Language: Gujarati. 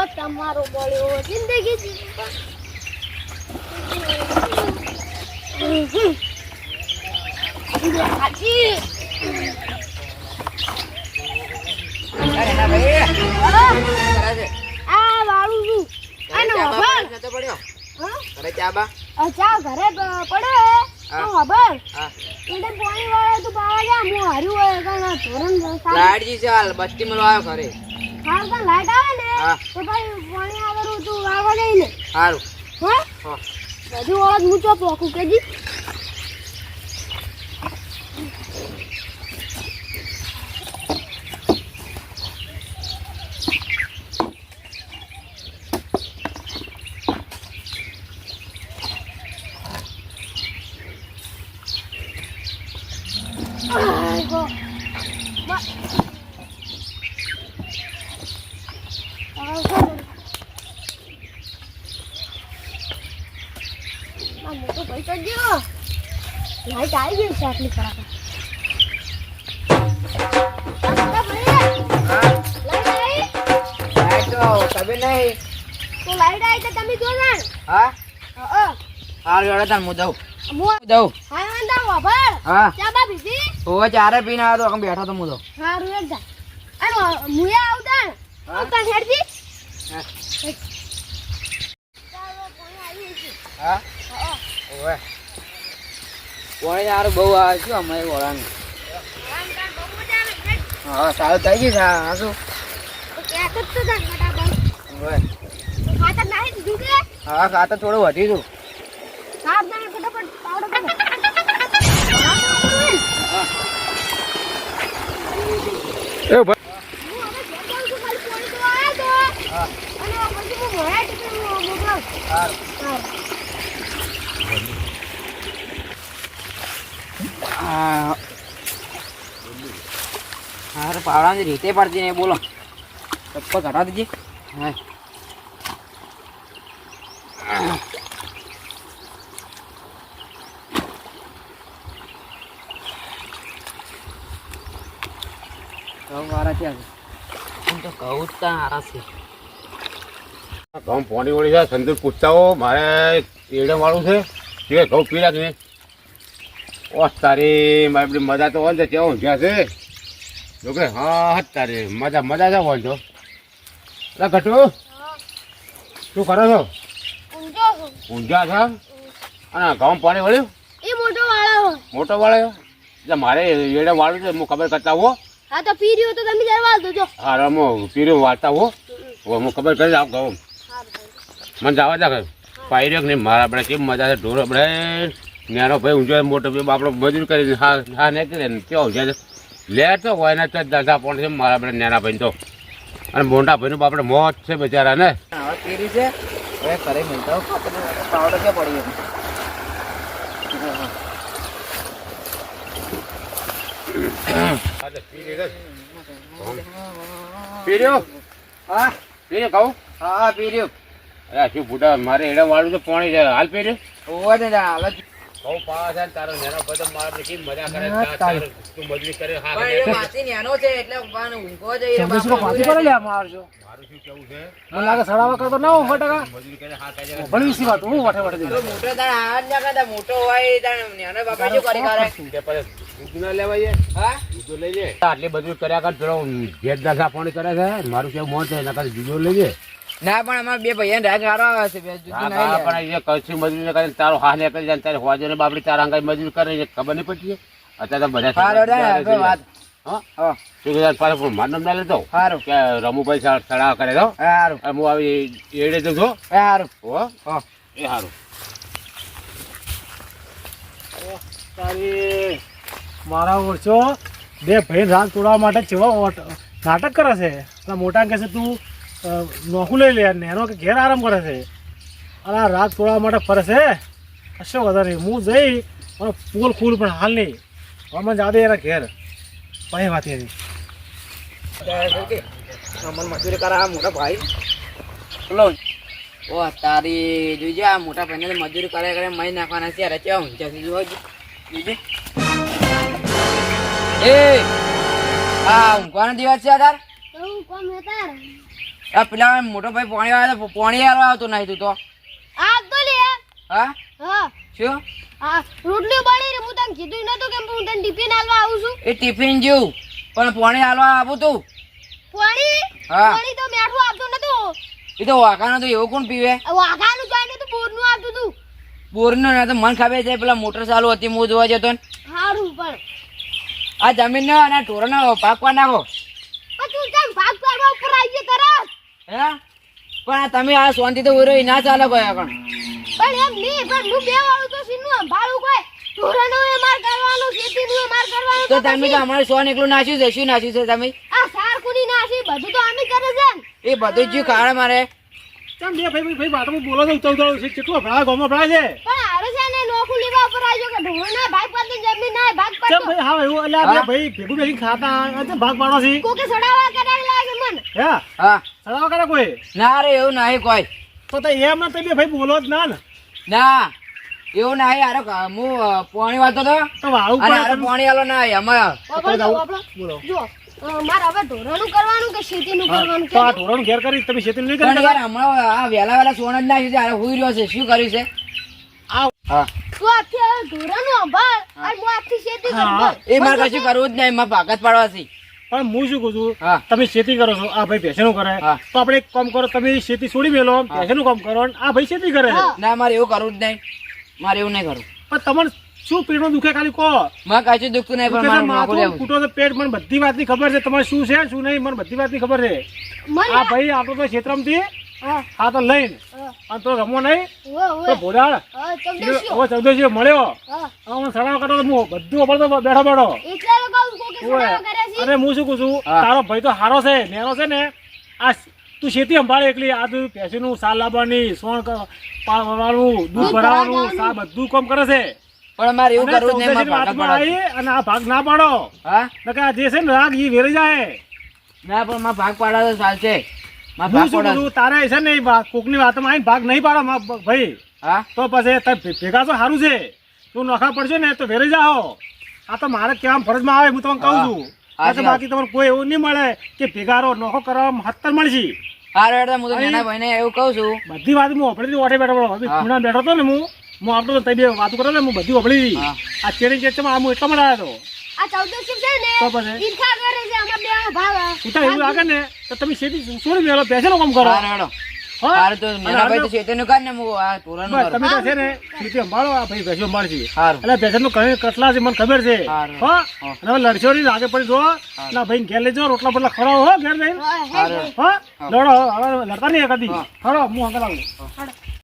ઓ તમારો બળ્યો જિંદગી આ વાળું છું આનો ચા નતો પડ્યો ચા બા. ચા ઘરે પ- પડે. ખબર એટલે પાણી વાળા તું પાવા જા હું હાર્યું હોય કારણ ધોરણ લાડજી ચાલ બસ્તી મળવા આવ્યો ઘરે. સારું તો લાઈટ આવે ને હા. તો ભાઈ પાણી આગળ તું વાળવા જઈને. સારું હા? હા. બધું અવાજ હું ચોપ કેજી આઈગો. બા- આવો. આ મોટો ભાઈ તો ગયો. લાઈટ આવી ગઈ છે આટલી હા તો તબે નહીં. તો લાઈટ આવી તો તમે જો હા? હા હાલ તાર હું દઉં હું દઉં હા વાંધા વાભર હા. ચા બા હોવે ચારે પીને આવ્યો તો બેઠો તો હું દઉં જા. આવતા હા. આવતા હેડજી? હા. ચાલો કોણ આવી છે. હા? હા હોવે કોણે યાર બહુ આવે છે અમારે વળાનું. હા સારું થઈ ગયું છે હા શું હા ખાતર થોડું વધી હું. તો. હા. હારે પાવડાની રીતે પડતી નહીં બોલો. ચપ્પલ કાઢવા દીધી હા. ઘઉં વારા એમ તો કહું જ ત્યાં આરા છે. ઘઉં પોણી વળી છે સંદૂર પૂછતા હો મારે એડમવાળું છે? તે ઘઉં પી કે ઓસ તારી મારી બધી મજા તો હોય ને ત્યાં ઊંઘ્યા છે? જો કે હા હા તારી મજા મજા છે હોય તો એટલે ઘટુ શું કરો છો? ઊંઘ્યા છું. અને ઘઉં પાણી વળ્યું એ મોટો વાળો એટલે મારે એડમ વાળું છે હું ખબર કરતા હો. હા તો પી તો તમે જવા દો જો. હા રમો પીરું વાળતા હો. હું ખબર કરી આવ ઘઉં. મને જવા દે પાયર્યો કે નહીં મારા આપણે કેમ મજા છે. ઢોર આપણે નાનો ભાઈ ઊંઝો મોટો ભાઈ આપણો મજૂર કરી હા હા નહીં કરે ને કેવો છે. લે તો હોય ને તો દાદા પણ છે મારા આપણે નાના ભાઈ તો. અને મોટા ભાઈનું આપણે મોત છે બચારા ને? હવે કેરી છે. હવે ઘરે મિલતા હો પાવડર ક્યાં પડી હતી પીર્યો? હા. પીર્યો કહું હા પી રહ્યું અરે શું બુડા મારે એડા વાળું તો પાણી છે. હાલ પીર્યો? ઓવા ને હાલ જ. કહું પાવા છે તારો નાનો ભાઈ તો મારા મજા કરે? તું મજૂરી કરે હા પણ એ માસી નેનો છે એટલે પણ ઊંઘો જઈ રહ્યો સંદેશો પાછી પડે લે આમાં મારું શું કેવું છે? મને લાગે સડાવા કરતો ના હોય ટકા. મજૂરી કરે હા કહે છે. સી વાત હું વાઠે વાઠે પેલો મોટો તાણ આ જ ના કરતા મોટો હોય તાણ નેનો બાપા શું કરી કરે? તે પછી દૂધ ના લેવાય હા? જુદો લઈ લે. આટલી બધું કર્યા કર ભેજ દશા પાણી કરે છે. મારું કેવું મોં છે એના કરતા જુદો લઈ લે. ના પણ અમારા બે ભાઈ રાગ સારો આવે છે બે. પણ એ કચ્છી મજૂરી કરીને તારો હા ને કરી જાય તારે હોજો ને બાપડી તારા અંગાઈ મજૂરી કરે છે ખબર નહીં પડતી અત્યારે તો બધા હારો વાત પાછો પણ મારું નામ ના લેતો? હારું. કે રમુભાઈ સડા કરે તો હારું. હું આવી એડે જઉં છું હારું. હો? એ સારું તારી મારા ઓળચો બે ભાઈ રાગ તોડવા માટે કેવા નાટક કરે છે? મોટા કહે છે તું અ, નોખું લઈ લે નેનો કે ઘેર આરામ કરે છે. અને આ રાગ તોડવા માટે ફરે છે? કશો વધારે નહીં. હું જઈ મને પોલ ખુલ પણ હાલ નહીં. હમણાં જાદે એના ઘેર. પછી વાત અમન મજૂરી કરે આ મોટા ભાઈ બોલો ઓ તારી જોઈજો આ મોટા ભાઈને મજૂરી કરે કરે મહી નાખવાના છે અરે કેવા ઊંચા છે જોજો જોજો એ આ ઊંઘવાનો દિવસ છે તાર? તો હું કોમ હતા આ પેલા મોટો ભાઈ પોણી આવ્યો તો પોણી આલવા આવતો નહીં તું તો. આ તો લે. હા? હા. શું? હા રોટલી બળી રે હું તને કીધું નતું કે હું તને ટિફિન આલવા આવું છું. એ ટિફિન જેવું. પણ પોણી આલવા આપું તું. પાણી? હા. પાણી તો મેઠું આપતું નતું. એ તો વાઘાનો તો એવું કોણ પીવે? વાઘાનું જોઈને તો બોરનું આપતું તું. બોરનું ના તો મન ખાબે છે. પેલા મોટર ચાલુ હતી હું જોવા જતો ને. સારું પણ. આ જમીન અને ઢોરનો પાકવા નાખો પણ તું કેમ ભાગ પાડવા ઉપર આવી ગયો તરત હે? પણ તમે આ શાંતિ તો ઉરો ના ચાલે કોઈ પણ પણ એમ નહીં પણ હું બે વાળું તો સીનું સંભાળું કોઈ? ધોરણો એ માર કરવાનું ખેતીનું માર કરવાનું તો તમે તો અમારે સોન એકલું નાખ્યું છે શું નાખ્યું છે તમે? આ સાર કુની નાસી બધું તો અમે કરે છે એ બધું જ ખાડે મારે. કેમ બે ભાઈ ભાઈ વાતમાં બોલો તો ઉતર ઉતર છે કેટલો ભરા ગોમો ભરા છે? પણ હારે છે ને નોખું લેવા ઉપર આવ્યો કે ઢોરના ભાગ પાડતો જમીન ના ભાગ કેમ પાડતો ભાઈ હા એવું? એટલે આપણે ભાઈ ભેગું બેસી ખાતા ભાગ પાડવા છે. કોકે સડાવા કરાવી લાગે મન. હે? હા. સડાવા કરે કોઈ? ના રે એવું નહીં કોઈ. તો તો એમ ના તમે ભાઈ બોલો જ ના ને. ના એવું ના યાર હું પાણી વાળતો તો. તો વાળું પોણી આલો ના બોલો. જો મારે હવે ઢોરાનું કરવાનું કે ખેતીનું કરવાનું તો આ કે ઘેર કરી તમે ખેતી નહીં કરી? યાર હમણાં આ વહેલા વેલા સોન જ નાખ્યું છે. હુઈ રહ્યો છે. શું કર્યું છે? આ હા. તું આથી હવે ઢોરાનું સંભાળ અને હું આથી ખેતી કરું એ મારે કશું કરવું જ નહીં. એમાં ભાગત પાડવાથી. પણ હું શું કહું છું તમે ખેતી કરો છો આ ભાઈ ભેંસનું કરે. તો આપણે એક કામ કરો તમે ખેતી છોડી મેલો ભેંસનું કામ કરો આ ભાઈ ખેતી કરે ના મારે એવું કરવું જ નહીં. મારે એવું નહીં કરવું. પણ તમને શું પેટમાં દુખે ખાલી કહો. મા કશું દુખતું નહીં પણ માથું ફૂટો તો પેટ મને બધી વાતની ખબર છે. તમારે શું છે શું નહીં મને બધી વાતની ખબર છે. આ ભાઈ આપણો તો ક્ષેત્રમાંથી હા. તો લઈને. અને તો રમો નહીં. ઓવે તો ભોડાળ હવે ચૌદશી મળ્યો. હા. હવે સડાવ કાઢો તો હું બધું અપડતો બેઠો બેઠો. અરે હું શું કહું છું? તારો ભાઈ તો હારો છે નેરો છે ને? આ તું શેતી સંભાળે એકલી? આ તું ભેંસીનું સાલ લાવવાની સોણ પાવાનું દૂધ ભરાવાનું. સા બધું કામ કરે છે. પણ મારે એવું કરવું નહીં મારે પાડવાથી. આવી અને આ ભાગ ના પાડો. હા? નકર આ જે છે ને રાગ ઈ વેરી જાય. ના પણ મારે ભાગ પાડા તો ચાલશે ભાગ તારે છે ને કોકની વાતમાં આવીને ભાગ નહીં પાડો મા- ભાઈ. હા? તો પછી ભેગા તો સારું છે. તું નોખા પડશે ને તો વેરી જાઓ. આ તો મારે કેવા ફરજમાં આવે હું તમને કહું છું. આજે આ તો બાકી તમને કોઈ એવું નહીં મળે કે ભેગારો નખો કરવામાં હત્તર મળશે. હારો એટલે હું તો નાના ભાઈને એવું કહું છું. બધી વાત હું ઓપડેથી ઓઠે બેઠો હતો હા. ખૂણા બેઠો હતો ને હું હું આપતો તો તઈ બે વાતો કરો ને હું બધી ઓપડી હતી આ ચેડી ચેચમાં માં હું એટલા માટે આવ્યો આ ચૌદસી છે ને? તો પછી? ઈર્ષા કરે છે અમાર બે ભાગ હતો ઉતા એવું લાગે ને તો તમે શું મેળો મેલો બેસેનો કામ કરો. હારું? તો અને તો હારું શેતીનું ને હું આ તોરણનું બસ તમે તો છે ને આ ભાઈ ભેંસો સંભાળશે એટલે ભેંસનું કઈ કટલા છે મને ખબર છે. હા? હા. અને લડશો નહીં લાગે પડી જો. ના ભાઈ ઘેર લેજો રોટલા બોટલા ખરાવો હો ઘેર જઈને. હા, લડો લડતા નહીં કદી ખરો હું. આગળ આવું.